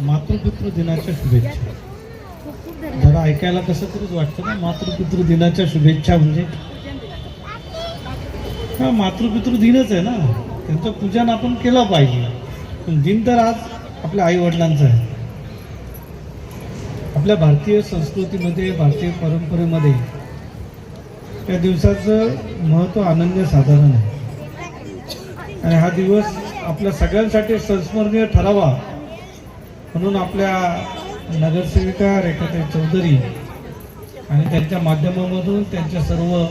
मातृपुत्र दिनाच्या शुभेच्छा. जरा ऐकायला कसं तरीच वाटतं ना मातृपितृ दिनाच्या शुभेच्छा म्हणजे? हा मातृपितृ दिनच आहे ना. त्यांचं पूजन आपण केलं पाहिजे. पण दिन तर आज आपल्या आई वडिलांचं आहे. आपल्या भारतीय संस्कृतीमध्ये भारतीय परंपरेमध्ये त्या दिवसाचं महत्त्व अनन्य साधारण आहे. आणि हा दिवस आपल्या सगळ्यांसाठी संस्मरणीय ठरावा. म्हणून आपल्या नगरसेविका रेखाताई चौधरी आणि त्यांच्या माध्यमामधून त्यांच्या सर्व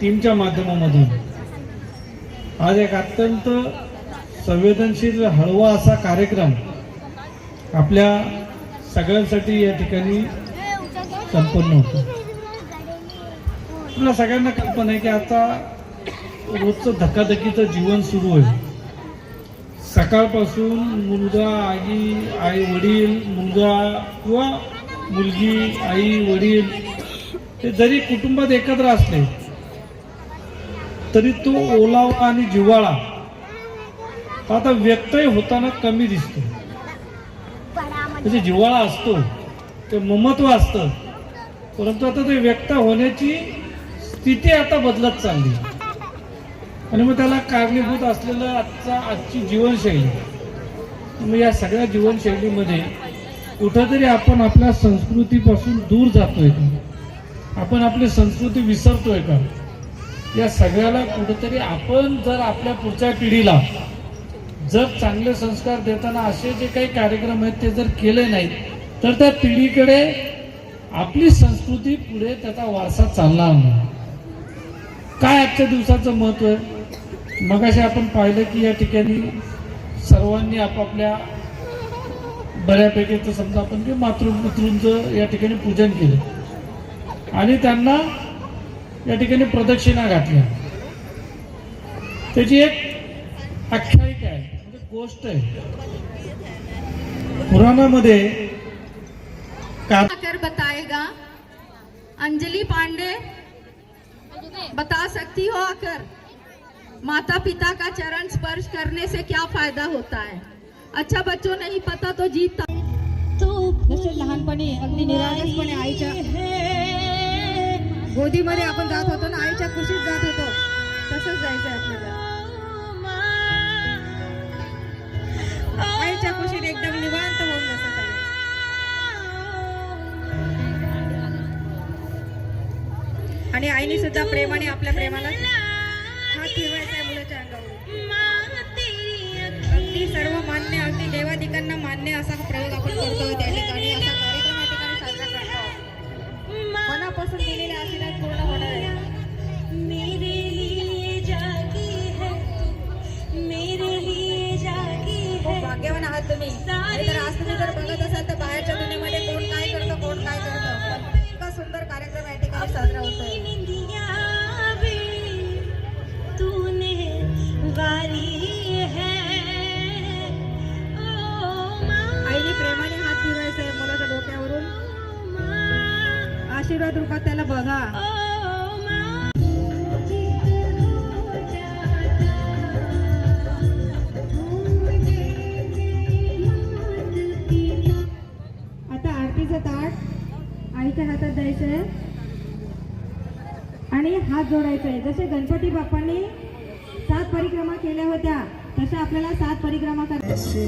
टीमच्या माध्यमामधून आज एक अत्यंत संवेदनशील हळवा असा कार्यक्रम आपल्या सगळ्यांसाठी या ठिकाणी संपन्न होतो. आपल्या सगळ्यांना कल्पना आहे की आता रोजचं धकाधकीचं जीवन सुरू आहे. सकाळपासून मुलगा आई आई वडील मुलगा किंवा मुलगी आई वडील हे जरी कुटुंबात एकत्र असले तरी तो ओलावा आणि जिव्हाळा आता व्यक्तही होताना कमी दिसतो. म्हणजे जिव्हाळा असतो ते ममत्व असतं परंतु आता ते व्यक्त होण्याची स्थिती आता बदलत चालली. आणि मग त्याला कारणीभूत असलेलं आजचा आजची जीवनशैली. मग या सगळ्या जीवनशैलीमध्ये कुठंतरी आपण आपल्या संस्कृतीपासून दूर जातोय का? आपण आपली संस्कृती विसरतोय का? या सगळ्याला कुठंतरी आपण जर आपल्या पुढच्या पिढीला जर चांगले संस्कार देताना असे जे काही कार्यक्रम आहेत ते जर केले नाहीत तर त्या पिढीकडे आपली संस्कृती पुढे त्याचा वारसा चालणार नाही. काय आजच्या दिवसाचं महत्त्व आहे? मगाशी आपण पाहिलं की या ठिकाणी सर्वांनी आपापल्या बऱ्यापैकी तर समजा आपण की मातृपितृंचं या ठिकाणी पूजन केलं आणि त्यांना या ठिकाणी प्रदक्षिणा घातल्या. त्याची एक आख्यायिका आहे म्हणजे गोष्ट आहे. पुराणामध्ये का कर बताएगा। अंजली पांडे बता सकती हो आकर। माता पिता का चरण स्पर्श करने से क्या फायदा होता है? अच्छा बच्चों नहीं पता तो जीत जसे लहानपणी अगदी निरागसपणे आईच्या गोदीमध्ये आपण जात होतो ना आईच्या कुशीत जात होतो. तसंच जायचं आपल्याला. आईच्या कुशीत एकदम निवांत होऊन आणि आईने सुद्धा प्रेमाने आपल्या प्रेमाला फिरवायचा आहे मुलाच्या अंगावर. अगदी सर्व मान्य अगदी देवादिकांना मान्य असा हा प्रयोग आपण करतोय त्या ठिकाणी. आईने प्रेमाने हात फिरवायचा आहे मुलाच्या डोक्यावरून. आशीर्वाद रूपात त्याला बघा. आता आरतीचं ताट आईच्या हातात द्यायचं आहे आणि हात जोडायचा आहे जसे गणपती बाप्पांनी सात परिक्रमा केल्या होत्या. तशा आपल्याला सात परिक्रमा करायची